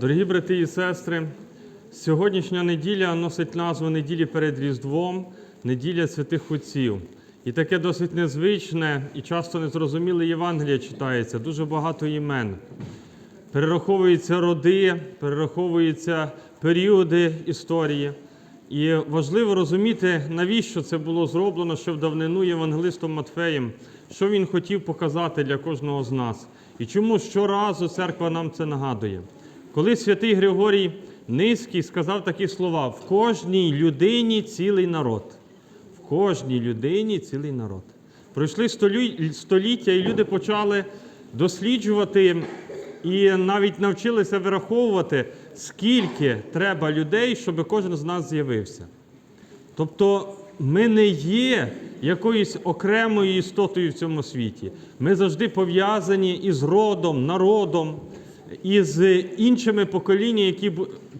Дорогі брати і сестри, сьогоднішня неділя носить назву неділі перед Різдвом, неділя святих отців. І таке досить незвичне і часто незрозуміле Євангеліє читається, дуже багато імен. Перераховуються роди, перераховуються періоди історії. І важливо розуміти, навіщо це було зроблено ще в давнину євангелистом Матфеєм, що він хотів показати для кожного з нас. І чому щоразу церква нам це нагадує. Коли святий Григорій Низький сказав такі слова: в кожній людині цілий народ. В кожній людині цілий народ. Пройшли століття, і люди почали досліджувати і навіть навчилися вираховувати, скільки треба людей, щоб кожен з нас з'явився. Тобто ми не є якоюсь окремою істотою в цьому світі. Ми завжди пов'язані із родом, народом, із іншими поколіннями, які,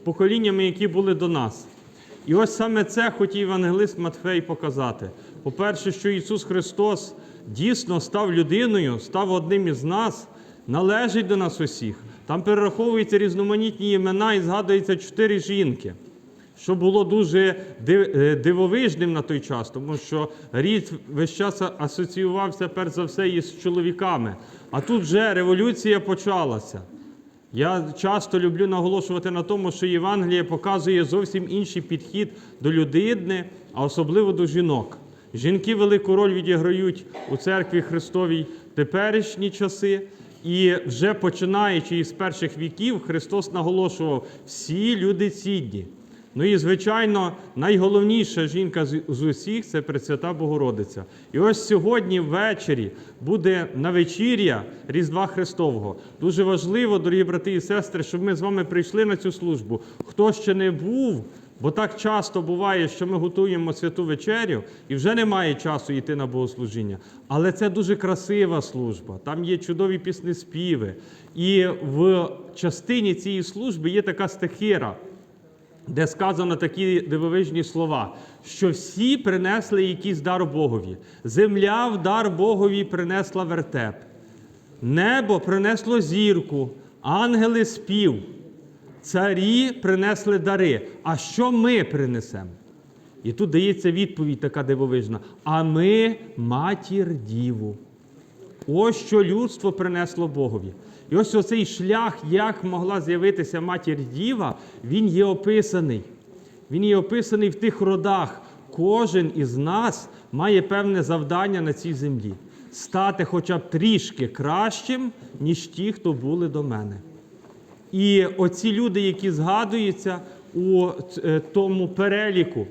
поколіннями, які були до нас. І ось саме це хотів Євангелист Матфей показати. По-перше, що Ісус Христос дійсно став людиною, став одним із нас, належить до нас усіх. Там перераховуються різноманітні імена і згадується чотири жінки що було дуже е, дивовижним на той час, тому що рід весь час асоціювався перш за все із чоловіками. А тут вже революція почалася. Я часто люблю наголошувати на тому, що Євангеліє показує зовсім інший підхід до людини, а особливо до жінок. Жінки велику роль відіграють у церкві Христовій теперішні часи. І вже починаючи із перших віків, Христос наголошував, всі люди цідні. Ну і, звичайно, найголовніша жінка з усіх це Пресвята Богородиця. І ось сьогодні ввечері буде на вечір'я Різдва Христового. Дуже важливо, дорогі брати і сестри, щоб ми з вами прийшли на цю службу. Хто ще не був, бо так часто буває, що ми готуємо святу вечерю і вже немає часу йти на богослужіння. Але це дуже красива служба. Там є чудові піснеспіви. І в частині цієї служби є така стихира де сказано такі дивовижні слова, що всі принесли якийсь дар Богові. Земля в дар Богові принесла вертеп, небо принесло зірку, ангели спів, царі принесли дари. А що ми принесемо? І тут дається відповідь така дивовижна. А ми матір діву. Ось що людство принесло Богові. І ось оцей шлях, як могла з'явитися матір Діва, він є описаний. Він є описаний в тих родах. Кожен із нас має певне завдання на цій землі стати хоча б трішки кращим, ніж ті, хто були до мене. І оці люди, які згадуються у е, тому переліку,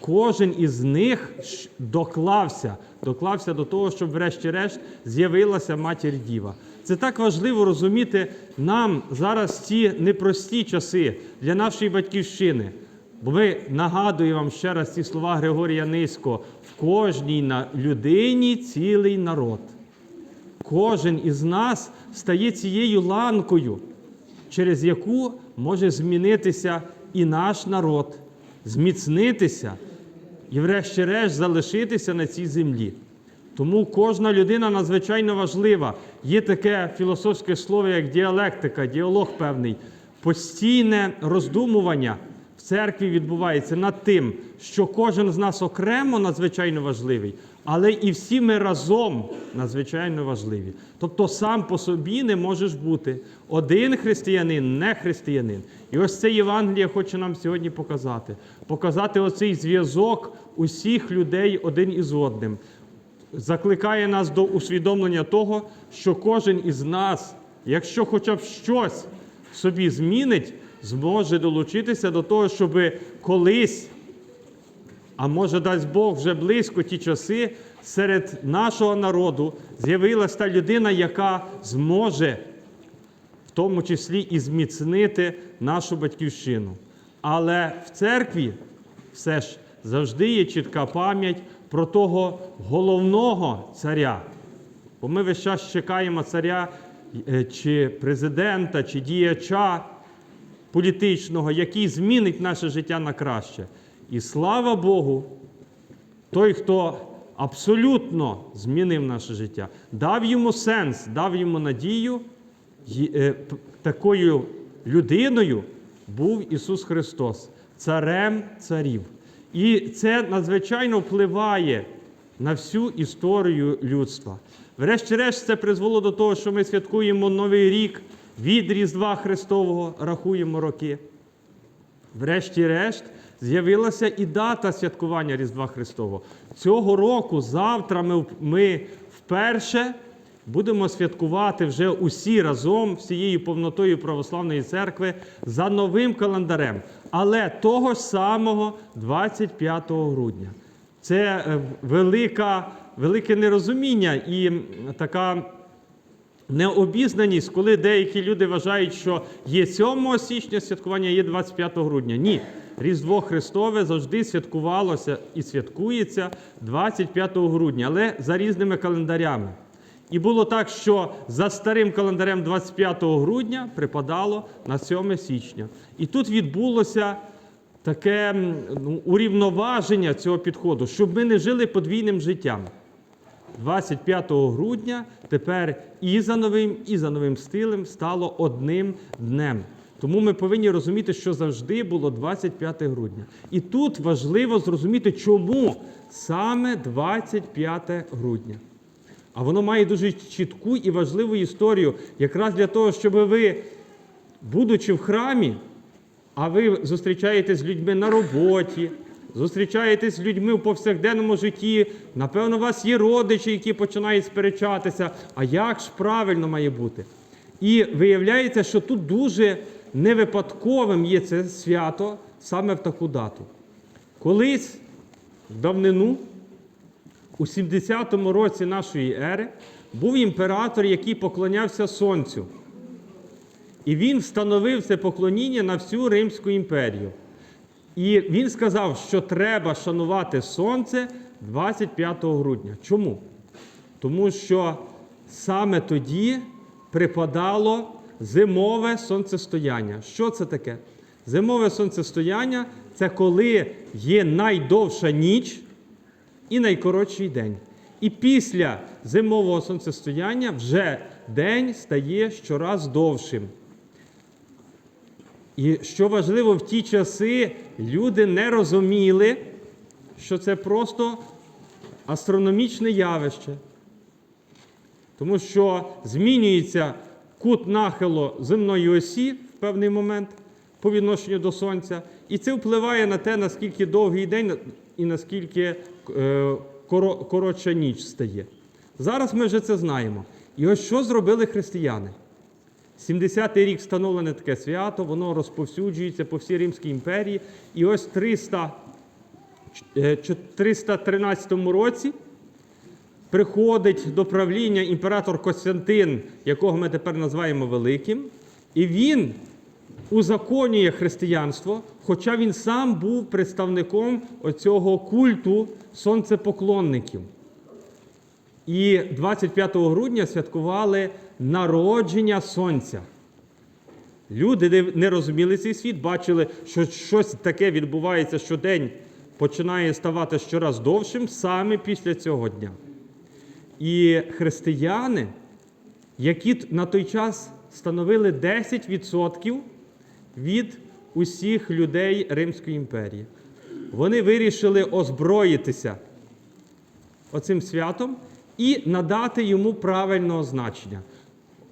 кожен із них доклався, доклався до того, щоб, врешті-решт, з'явилася матір Діва. Це так важливо розуміти нам зараз ці непрості часи для нашої батьківщини. Бо ми нагадую вам ще раз ці слова Григорія Низького: в кожній людині цілий народ. Кожен із нас стає цією ланкою, через яку може змінитися і наш народ, зміцнитися і, врешті-решт, залишитися на цій землі. Тому кожна людина надзвичайно важлива. Є таке філософське слово, як діалектика, діалог певний, постійне роздумування в церкві відбувається над тим, що кожен з нас окремо надзвичайно важливий, але і всі ми разом надзвичайно важливі. Тобто сам по собі не можеш бути один християнин, не християнин. І ось це Євангеліє хоче нам сьогодні показати. Показати оцей зв'язок усіх людей один із одним. Закликає нас до усвідомлення того, що кожен із нас, якщо хоча б щось собі змінить, зможе долучитися до того, щоб колись а може, дасть Бог вже близько ті часи, серед нашого народу з'явилася та людина, яка зможе в тому числі і зміцнити нашу батьківщину. Але в церкві все ж завжди є чітка пам'ять про того головного царя. Бо ми весь час чекаємо царя е, чи президента, чи діяча політичного, який змінить наше життя на краще. І слава Богу, той, хто абсолютно змінив наше життя, дав йому сенс, дав йому надію, е, такою людиною був Ісус Христос, царем царів. І це надзвичайно впливає на всю історію людства. Врешті-решт, це призвело до того, що ми святкуємо Новий рік від Різдва Христового, рахуємо роки. Врешті-решт, з'явилася і дата святкування Різдва Христового. Цього року, завтра, ми, вперше будемо святкувати вже усі разом, всією повнотою Православної церкви за новим календарем, але того ж самого 25 грудня. Це е, велика, велике нерозуміння і така необізнаність, коли деякі люди вважають, що є 7 січня святкування, є 25 грудня. Ні. Різдво Христове завжди святкувалося і святкується 25 грудня, але за різними календарями. І було так, що за старим календарем 25 грудня припадало на 7 січня. І тут відбулося таке ну, урівноваження цього підходу, щоб ми не жили подвійним життям. 25 грудня тепер і за новим, і за новим стилем стало одним днем. Тому ми повинні розуміти, що завжди було 25 грудня. І тут важливо зрозуміти, чому саме 25 грудня. А воно має дуже чітку і важливу історію, якраз для того, щоб ви, будучи в храмі, а ви зустрічаєтесь з людьми на роботі, зустрічаєтесь з людьми в повсякденному житті. Напевно, у вас є родичі, які починають сперечатися, а як ж правильно має бути? І виявляється, що тут дуже невипадковим є це свято саме в таку дату. Колись в давнину, у 70-му році нашої ери, був імператор, який поклонявся сонцю. І він встановив це поклоніння на всю Римську імперію. І він сказав, що треба шанувати сонце 25 грудня. Чому? Тому що саме тоді припадало зимове сонцестояння. Що це таке? Зимове сонцестояння це коли є найдовша ніч і найкоротший день. І після зимового сонцестояння вже день стає щораз довшим. І що важливо, в ті часи люди не розуміли, що це просто астрономічне явище. Тому що змінюється кут нахилу земної осі в певний момент по відношенню до Сонця, і це впливає на те, наскільки довгий день і наскільки коротша ніч стає. Зараз ми вже це знаємо. І ось що зробили християни? 70-й рік встановлене таке свято, воно розповсюджується по всій Римській імперії. І ось 300, е, 313 році приходить до правління імператор Костянтин, якого ми тепер називаємо Великим, і він узаконює християнство, хоча він сам був представником оцього культу сонцепоклонників. І 25 грудня святкували народження сонця. Люди не- розуміли цей світ, бачили, що щось таке відбувається щодень, починає ставати щораз довшим саме після цього дня. І християни, які на той час становили 10% від усіх людей Римської імперії, вони вирішили озброїтися оцим святом і надати йому правильного значення.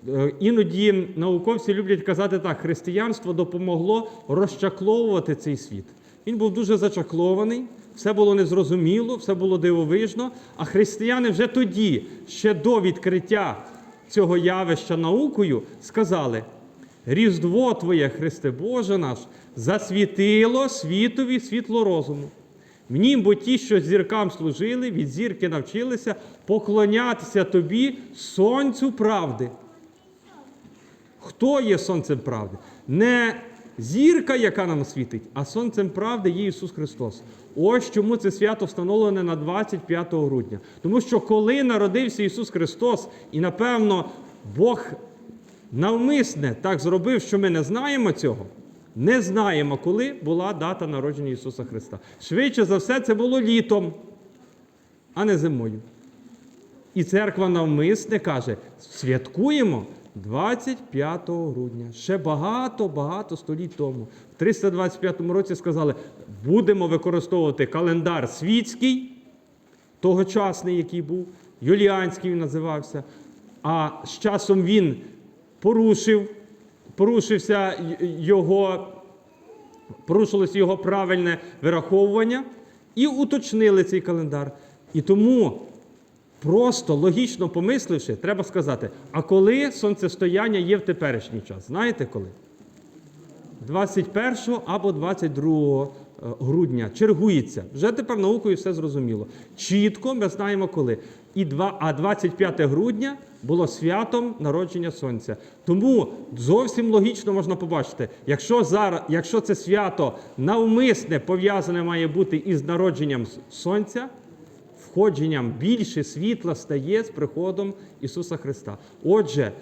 Е, Іноді науковці люблять казати так: християнство допомогло розчакловувати цей світ. Він був дуже зачаклований, все було незрозуміло, все було дивовижно. А християни вже тоді, ще до відкриття цього явища наукою, сказали: Різдво Твоє, Христе Боже наш, засвітило світові світло розуму. В нім бо ті, що зіркам служили, від зірки навчилися поклонятися тобі, сонцю правди. Хто є сонцем правди? Не зірка, яка нам світить, а сонцем правди є Ісус Христос. Ось чому це свято встановлене на 25 грудня. Тому що коли народився Ісус Христос, і напевно Бог навмисне так зробив, що ми не знаємо цього. Не знаємо, коли була дата народження Ісуса Христа. Швидше за все, це було літом, а не зимою. І церква навмисне каже: святкуємо 25 грудня, ще багато-багато століть тому. В 325 році сказали, будемо використовувати календар світський, тогочасний, який був, Юліанський він називався. А з часом він порушив, порушився його, порушилось його правильне вираховування і уточнили цей календар. І тому, просто логічно помисливши, треба сказати: а коли сонцестояння є в теперішній час? Знаєте коли? 21 або 22 е, грудня чергується. Вже тепер наукою все зрозуміло. Чітко ми знаємо коли. І два, а 25 грудня було святом народження сонця. Тому зовсім логічно можна побачити, якщо зараз, якщо це свято навмисне пов'язане має бути із народженням сонця, входженням більше світла стає з приходом Ісуса Христа. Отже,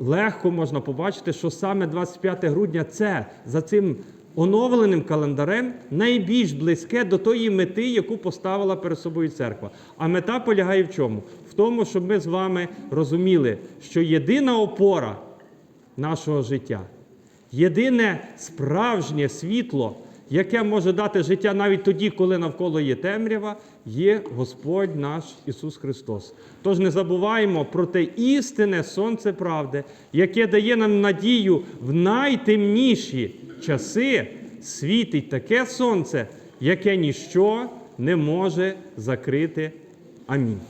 легко можна побачити, що саме 25 грудня це за цим оновленим календарем найбільш близьке до тої мети, яку поставила перед собою церква. А мета полягає в чому? В тому, щоб ми з вами розуміли, що єдина опора нашого життя, єдине справжнє світло, яке може дати життя навіть тоді, коли навколо є темрява, є Господь наш Ісус Христос. Тож не забуваємо про те істинне сонце правди, яке дає нам надію в найтемніші часи світить таке сонце, яке ніщо не може закрити. Амінь.